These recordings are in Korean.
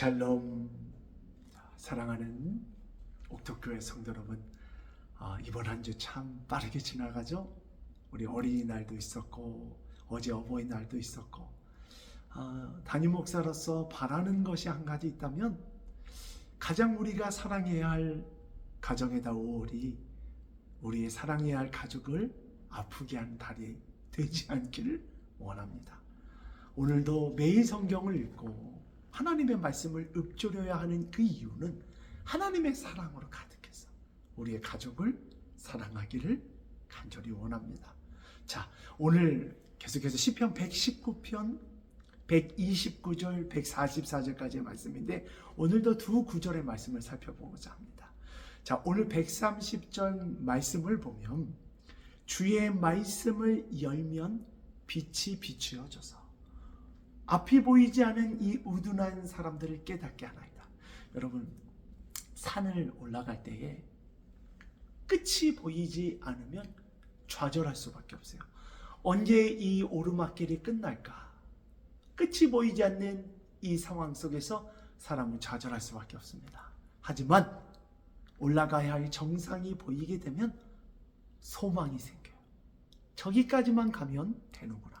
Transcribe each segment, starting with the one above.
샬롬 사랑하는 옥토교회 성도 여러분 아, 이번 한 주 참 빠르게 지나가죠 우리 어린이날도 있었고 어제 어버이날도 있었고 아, 담임 목사로서 바라는 것이 한 가지 있다면 가장 우리가 사랑해야 할 가정에다 5월이 우리의 사랑해야 할 가족을 아프게 하는 달이 되지 않기를 원합니다. 오늘도 매일 성경을 읽고 하나님의 말씀을 읊조려야 하는 그 이유는 하나님의 사랑으로 가득해서 우리의 가족을 사랑하기를 간절히 원합니다. 자, 오늘 계속해서 시편 119편 129절, 144절까지의 말씀인데 오늘도 두 구절의 말씀을 살펴보고자 합니다. 자, 오늘 130절 말씀을 보면 주의 말씀을 열면 빛이 비추어져서 앞이 보이지 않은 이 우둔한 사람들을 깨닫게 하나이다. 여러분, 산을 올라갈 때에 끝이 보이지 않으면 좌절할 수밖에 없어요. 언제 이 오르막길이 끝날까? 끝이 보이지 않는 이 상황 속에서 사람은 좌절할 수밖에 없습니다. 하지만 올라가야 할 정상이 보이게 되면 소망이 생겨요. 저기까지만 가면 되는구나.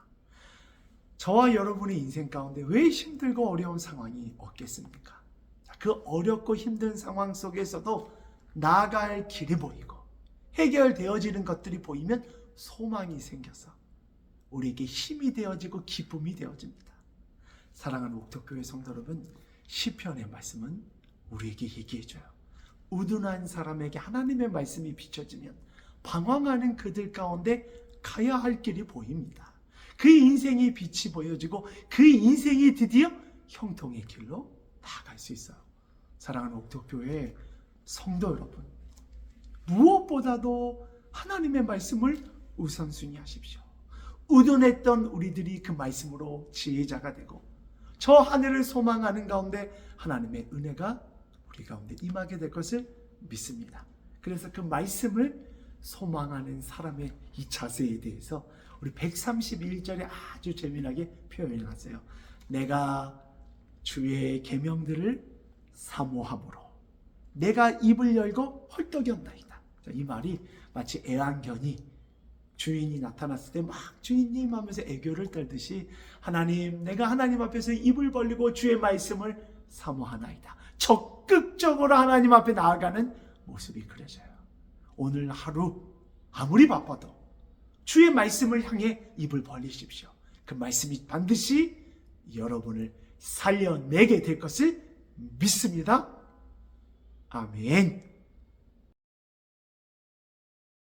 저와 여러분의 인생 가운데 왜 힘들고 어려운 상황이 없겠습니까? 자, 그 어렵고 힘든 상황 속에서도 나아갈 길이 보이고 해결되어지는 것들이 보이면 소망이 생겨서 우리에게 힘이 되어지고 기쁨이 되어집니다. 사랑하는 옥토교회 성도 여러분, 시편의 말씀은 우리에게 얘기해줘요. 우둔한 사람에게 하나님의 말씀이 비춰지면 방황하는 그들 가운데 가야 할 길이 보입니다. 그 인생이 빛이 보여지고 그 인생이 드디어 형통의 길로 나아갈 수 있어요. 사랑하는 옥토교회 성도 여러분, 무엇보다도 하나님의 말씀을 우선순위 하십시오. 우둔했던 우리들이 그 말씀으로 지혜자가 되고 저 하늘을 소망하는 가운데 하나님의 은혜가 우리 가운데 임하게 될 것을 믿습니다. 그래서 그 말씀을 소망하는 사람의 이 자세에 대해서 우리 131절에 아주 재미나게 표현하세요. 내가 주의 계명들을 사모함으로 내가 입을 열고 헐떡였나이다. 이 말이 마치 애완견이 주인이 나타났을 때 막 주인님 하면서 애교를 떨듯이 하나님 내가 하나님 앞에서 입을 벌리고 주의 말씀을 사모하나이다. 적극적으로 하나님 앞에 나아가는 모습이 그려져요. 오늘 하루 아무리 바빠도 주의 말씀을 향해 입을 벌리십시오. 그 말씀이 반드시 여러분을 살려내게 될 것을 믿습니다. 아멘.